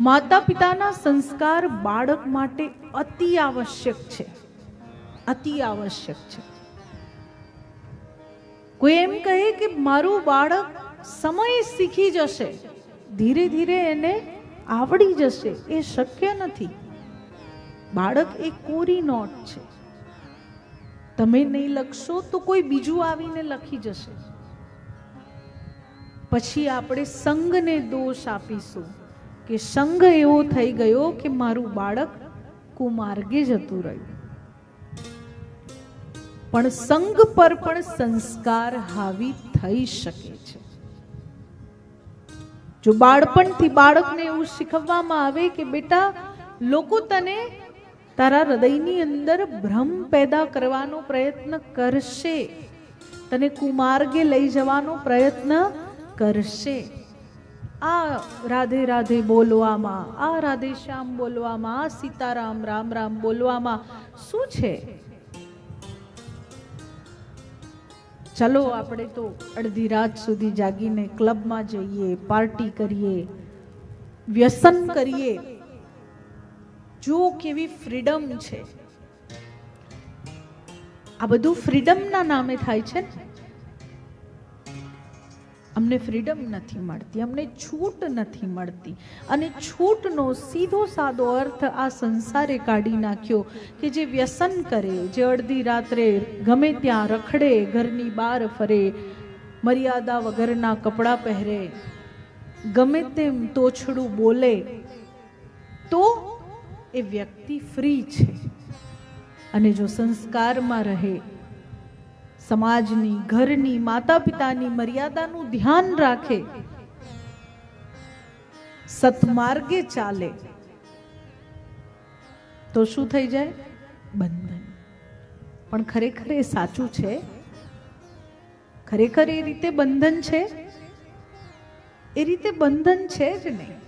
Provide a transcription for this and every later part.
માતા પિતાના સંસ્કાર બાળક માટે અતિ આવશ્યક છે. અતિ આવશ્યક છે. કોઈ એમ કહે કે મારું બાળક સમય શીખી જશે, ધીરે ધીરે એને આવડી જશે, એ શક્ય નથી. બાળક એ કોરી નોટ છે. તમે નહીં લખશો તો કોઈ બીજું આવીને લખી જશે. પછી આપણે સંઘને દોષ આપીશું. કે સંઘ એવો થઈ ગયો કે મારું બાળક કુમાર્ગે જતું રહ્યું. પણ સંઘ પર પણ સંસ્કાર હાવી થઈ શકે છે. જો બાળપણથી બાળકને એવું શીખવવામાં આવે કે બેટા, લોકો તને તારા હૃદયની અંદર ભ્રમ પેદા કરવાનો પ્રયત્ન કરશે. તને કુમાર્ગે લઈ જવાનો પ્રયત્ન કરશે. આ રાધે રાધે બોલવામાં, આ રાધે શ્યામ બોલવામાં, આ સીતારામ રામ રામ બોલવામાં શું છે? ચલો આપણે તો અડધી રાત સુધી જાગીને ક્લબમાં જઈએ, પાર્ટી કરીએ, વ્યસન કરીએ. જો કેવી ફ્રીડમ છે. આ બધું ફ્રીડમના નામે થાય છે ને? અમને ફ્રીડમ નથી મળતી, અમને છૂટ નથી મળતી. અને છૂટનો સીધો સાદો અર્થ આ સંસારે કાઢી નાખ્યો કે જે વ્યસન કરે, જે અડધી રાત્રે ગમે ત્યાં રખડે, ઘરની બહાર ફરે, મર્યાદા વગરના કપડાં પહેરે, ગમે તેમ તોછડું બોલે, તો એ વ્યક્તિ ફ્રી છે. અને જો સંસ્કારમાં રહે સમાજની, ઘરની માતા પિતાની મર્યાદાનું ધ્યાન રાખે. સતમાર્ગે ચાલે. તો શું થઈ જાય? બંધન. પણ ખરેખર એ સાચું છે? ખરેખર એ રીતે બંધન છે? એ રીતે બંધન છે જ નહીં.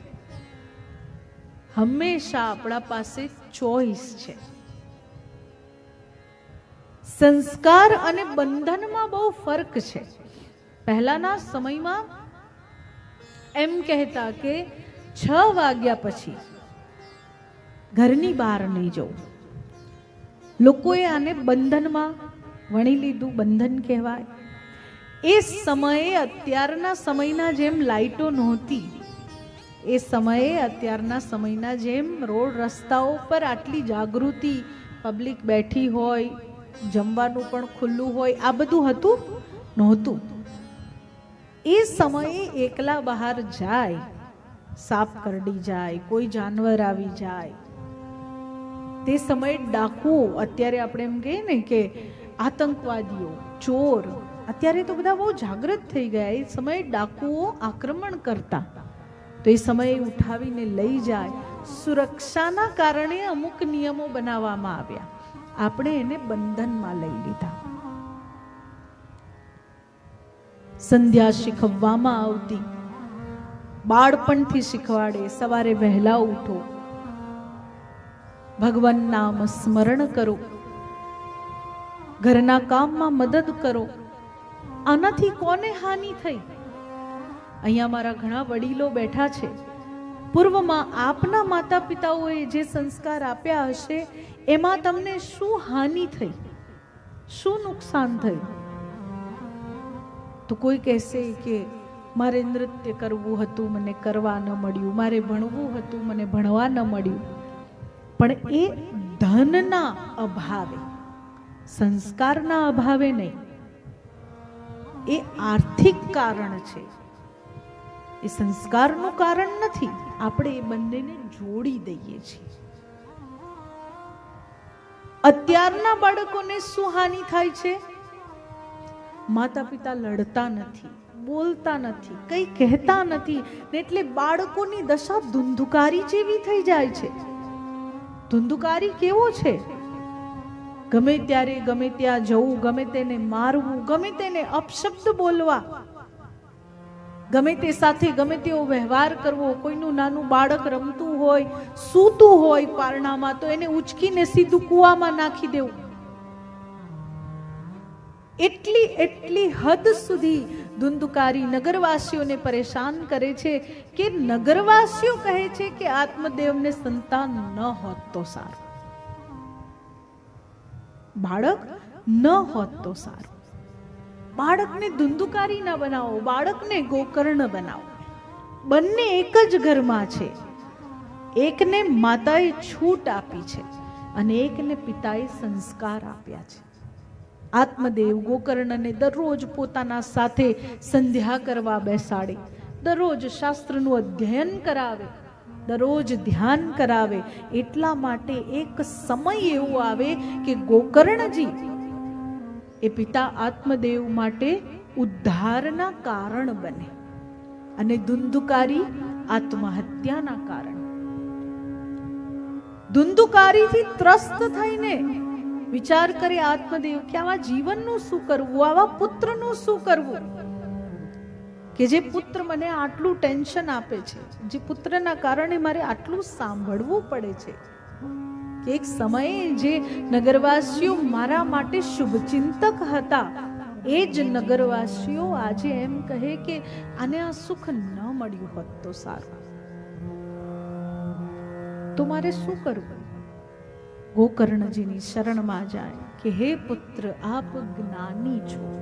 હંમેશા આપણા પાસે ચોઈસ છે. સંસ્કાર અને બંધનમાં બહુ ફરક છે. પહેલાના સમયમાં એમ કહેતા કે છ વાગ્યા પછી ઘરની બહાર નહીં જવું. લોકોએ આને બંધનમાં વણી લીધું, બંધન કહેવાય. એ સમયે અત્યારના સમયના જેમ લાઈટો નહોતી, એ સમયે અત્યારના સમયના જેમ રોડ રસ્તાઓ પર આટલી જાગૃતિ, પબ્લિક બેઠી હોય જમવાનું પણ ખુલ્લું હોય, આ બધું હતું? નહોતું. એ સમયે એકલા બહાર જાય, સાપ કરડી જાય, કોઈ જાનવર આવી જાય. તે સમયે ડાકુ, અત્યારે આપણે એમ કહીએ ને કે આતંકવાદીઓ, ચોર, અત્યારે તો બધા બહુ જાગૃત થઈ ગયા. એ સમયે ડાકુઓ આક્રમણ કરતા. તો એ સમયે ઉઠાવીને લઈ જાય. સુરક્ષાના કારણે અમુક નિયમો બનાવવામાં આવ્યા. આપણે એને બંધનમાં લઈ લીધા. સંધ્યા શીખવવામાં આવતી. બાળપણથી શીખવાડે સવારે વહેલા ઉઠો. ભગવાન નામ સ્મરણ કરો. ઘરના કામમાં મદદ કરો. આનાથી કોને હાનિ થઈ? અહીંયા મારા ઘણા વડીલો બેઠા છે. પૂર્વમાં આપના માતા પિતાઓએ જે સંસ્કાર આપ્યા હશે, એમાં તમને શું હાનિ થઈ? શું નુકસાન થયું? તો કોઈ કહેશે કે, મારે નૃત્ય કરવું હતું, મને કરવા ન મળ્યું. મારે ભણવું હતું, મને ભણવા ન મળ્યું. પણ એ ધનના અભાવે, સંસ્કારના અભાવે નહીં. એ આર્થિક કારણ છે. એ સંસ્કારનું કારણ નથી. આપણે એ બંનેને જોડી દઈએ છીએ. અત્યારના બાળકોને શું હાનિ થાય છે? માતા પિતા લડતા નથી, બોલતા નથી, કંઈ કહેતા નથી એટલે બાળકોની દશા ધુંધુકારી જેવી થઈ જાય છે. ધુંધુકારી કેવો છે? ગમે ત્યારે ગમે ત્યાં જવું, ગમે તેને મારવું, ગમે તેને અપશબ્દ બોલવા ગમે તે સાથે ગમે તેવો વ્યવહાર કરવો, કોઈનું નાનું બાળક રમતું હોય, સૂતું હોય પારણામાં, તો એને ઉચકીને સીધું કૂવામાં નાખી દેવું. એટલી એટલી હદ સુધી ધુંધુકારી નગરવાસીઓને પરેશાન કરે છે કે નગરવાસીઓ કહે છે કે આત્મદેવને સંતાન ન હોત તો સારું. બાળક ન હોત તો સારું. બાળકને ધુંધુકારી ન બનાવો, બાળકને ગોકર્ણ બનાવો. બંને એક જ ઘરમાં છે. એકને માતાએ છૂટ આપી છે અને એકને પિતાએ સંસ્કાર આપ્યા છે. આત્મદેવ ગોકર્ણને દરરોજ પોતાના સાથે સંધ્યા કરવા બેસાડે, દરરોજ શાસ્ત્રનું અધ્યયન કરાવે, દરરોજ ધ્યાન કરાવે. એટલા માટે એક સમય એવો આવે કે ગોકર્ણજી એ પિતા આત્મદેવ માટે ઉદ્ધારના કારણ બને અને ધુંધુકારી આત્મહત્યાના કારણ. ધુંધુકારીથી ત્રસ્ત થઈને વિચાર કરે આત્મદેવ કે આવા જીવનનું શું કરવું, આવા પુત્રનું શું કરવું? કે જે પુત્ર મને આટલું ટેન્શન આપે છે, જે પુત્રના કારણે મારે આટલું સાંભળવું પડે છે. એક સમયે જે નગરવાસીઓ મારા માટે શુભચિંતક હતા, એ જ નગરવાસીઓ આજે એમ કહે કે આને આ સુખ ન મળ્યું હોત તો સારું. તો મારે શું કરવું? ગોકર્ણજીની શરણમાં જાય કે, હે પુત્ર, આપ જ્ઞાની છો.